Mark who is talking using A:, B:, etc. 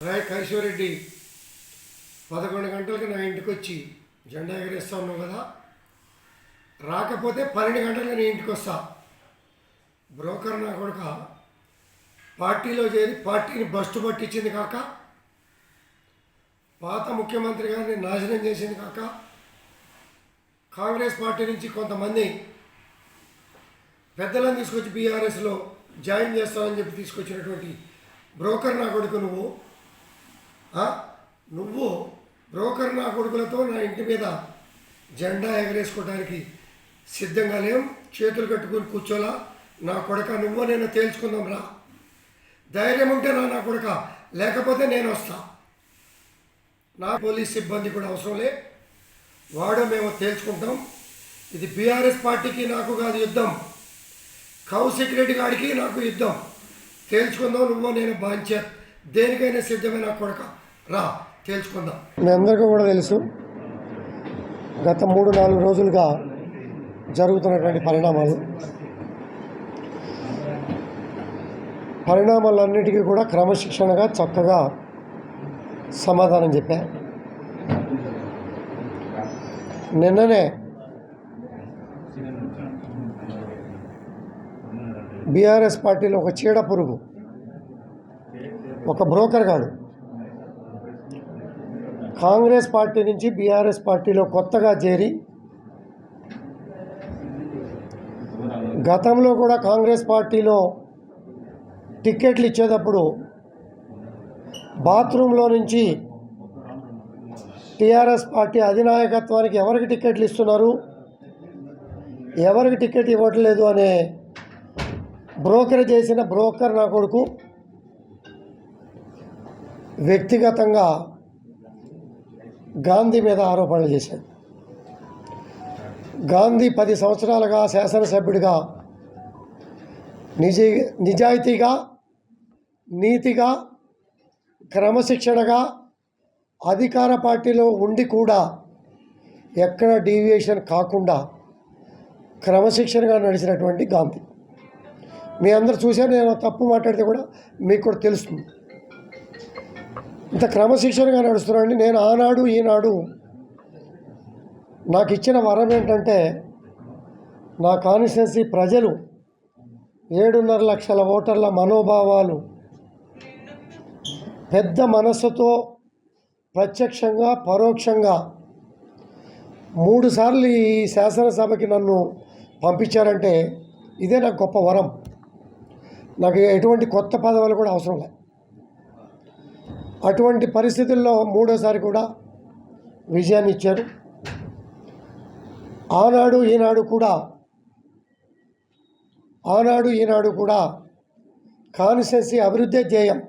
A: రాయ్ కైశ్వరెడ్డి పదకొండు గంటలకు నా ఇంటికి వచ్చి జెండా ఎగరేస్తా ఉన్నావు కదా. రాకపోతే పన్నెండు గంటలకు నీ ఇంటికి వస్తా బ్రోకర్ నా కొడుక పార్టీలో చేరి పార్టీని బస్టు పట్టించింది కాక పాత ముఖ్యమంత్రి గారిని నాశనం చేసింది కాక కాంగ్రెస్ పార్టీ నుంచి కొంతమంది పెద్దలను తీసుకొచ్చి బీఆర్ఎస్లో జాయిన్ చేస్తానని చెప్పి తీసుకొచ్చినటువంటి బ్రోకర్ నా కొడుకు నువ్వు. నువ్వు బ్రోకర్ నా కొడుకులతో నా ఇంటి మీద జెండా ఎగరేసుకోవడానికి సిద్ధంగా లేం చేతులు కట్టుకుని కూర్చోలా. నా కొడక నువ్వు నేను తేల్చుకుందాం రా. ధైర్యం ఉంటే నా నా కొడక. లేకపోతే నేను వస్తా. నా పోలీస్ సిబ్బంది కూడా అవసరం లే. వాడు మేము తేల్చుకుంటాం. ఇది బీఆర్ఎస్ పార్టీకి నాకు కాదు యుద్ధం. కౌశిక్ రెడ్డి గారికి నాకు యుద్ధం. తేల్చుకుందాం నువ్వు నేను బాధ్యత దేనికైనా సిద్ధమైన కొడక. రా తేల్చుకుందాం. మీ అందరికీ కూడా తెలుసు గత మూడు నాలుగు రోజులుగా జరుగుతున్నటువంటి పరిణామాలు. పరిణామాలన్నిటికీ కూడా క్రమశిక్షణగా చక్కగా సమాధానం చెప్పా. నిన్ననే బీఆర్ఎస్ పార్టీలో ఒక చీడ పురుగు. ఒక బ్రోకర్ గాడు కాంగ్రెస్ పార్టీ నుంచి బీఆర్ఎస్ పార్టీలో కొత్తగా చేరి గతంలో కూడా కాంగ్రెస్ పార్టీలో టిక్కెట్లు ఇచ్చేటప్పుడు బాత్రూంలో నుంచి టీఆర్ఎస్ పార్టీ అధినాయకత్వానికి ఎవరికి టిక్కెట్లు ఇస్తున్నారు? ఎవరికి టికెట్ ఇవ్వట్లేదు అనే బ్రోకర్ చేసిన బ్రోకర్ నా కొడుకు. వ్యక్తిగతంగా గాంధీ మీద ఆరోపణలు చేశాడు గాంధీ పది సంవత్సరాలుగా శాసనసభ్యుడిగా నిజ నిజాయితీగా నీతిగా క్రమశిక్షణగా అధికార పార్టీలో ఉండి కూడా ఎక్కడ డీవియేషన్ కాకుండా క్రమశిక్షణగా నడిచినటువంటి గాంధీ. మీ అందరు చూశారు నేను తప్పు మాట్లాడితే కూడా మీకు కూడా తెలుస్తుంది. ఇంత క్రమశిక్షణగా నడుస్తున్నాండి నేను ఆనాడు ఈనాడు నాకు ఇచ్చిన వరం ఏంటంటే నా కాన్స్టిట్యున్సీ ప్రజలు ఏడున్నర లక్షల ఓటర్ల మనోభావాలు పెద్ద మనస్సుతో ప్రత్యక్షంగా పరోక్షంగా మూడుసార్లు ఈ శాసనసభకి నన్ను పంపించారంటే ఇదే నాకు గొప్ప వరం. నాకు ఎటువంటి కొత్త పదవులు కూడా అవసరం లేదు అటువంటి పరిస్థితుల్లో మూడోసారి కూడా విజయాన్ని ఇచ్చారు. ఆనాడు ఈనాడు కూడా ఆనాడు ఈనాడు కూడా కాన్స్టెన్సీ అభివృద్ధి ధ్యేయం